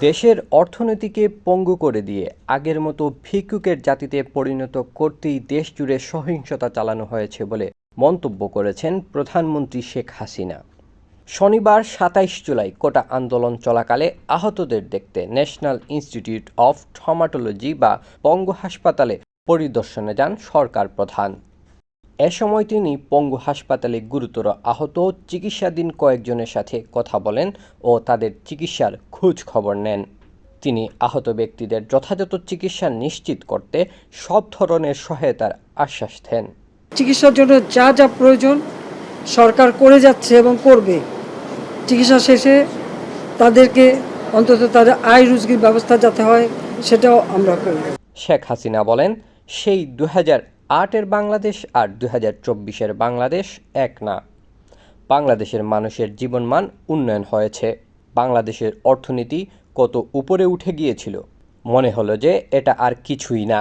দেশের অর্থনীতিকে পঙ্গু করে দিয়ে আগের মতো ভিক্ষুকের জাতিতে পরিণত করতেই দেশ জুড়ে সহিংসতা চালানো হয়েছে বলে মন্তব্য করেছেন প্রধানমন্ত্রী শেখ হাসিনা। শনিবার সাতাইশ জুলাই কোটা আন্দোলন চলাকালে আহতদের দেখতে ন্যাশনাল ইনস্টিটিউট অফ ট্রমাটোলজি বা পঙ্গু হাসপাতালে পরিদর্শনে যান সরকার প্রধান। এ সময় তিনি পঙ্গু হাসপাতালে গুরুতর আহত চিকিৎসাধীন কয়েকজনের সাথে কথা বলেন ও তাদের চিকিৎসার খোঁজ খবর নেন। তিনি আহত ব্যক্তিদের যথাযথ চিকিৎসা নিশ্চিত করতে সব ধরনের সহায়তার আশ্বাস দেন। চিকিৎসার জন্য যা যা প্রয়োজন সরকার করে যাচ্ছে এবং করবে। চিকিৎসা শেষে তাদেরকে অন্তত তাদের আয় রুজগির ব্যবস্থা যাতে হয় সেটাও আমরা করব শেখ হাসিনা বলেন সেই দু হাজার আটের বাংলাদেশ আর দু হাজার চব্বিশের বাংলাদেশ এক না। বাংলাদেশের মানুষের জীবনমান উন্নয়ন হয়েছে। বাংলাদেশের অর্থনীতি কত উপরে উঠে গিয়েছিল, মনে হলো যে এটা আর কিছুই না।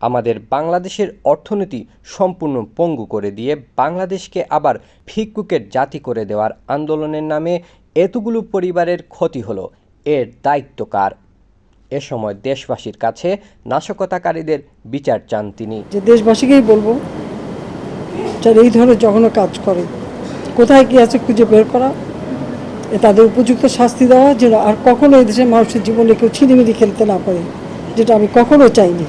আমাদের বাংলাদেশের অর্থনীতি সম্পূর্ণ পঙ্গু করে দিয়ে বাংলাদেশকে আবার ভিক্ষুকের জাতি করে দেওয়ার আন্দোলনের নামে এতগুলো পরিবারের ক্ষতি হলো, এর দায়িত্ব কার? এ সময় দেশবাসীর কাছে নাশকতাকারীদের বিচার চান তিনি। যে দেশবাসীকেই বলব, যারা এই ধরনের জঘন্য কাজ করে, কোথায় কি আছে খুঁজে বের করা তাদের উপযুক্ত শাস্তি দেওয়া, যেন আর কখনো এই দেশের মানুষের জীবনে কেউ ছিনিমিনি খেলতে না পারে, যেটা আমি কখনো চাইনি।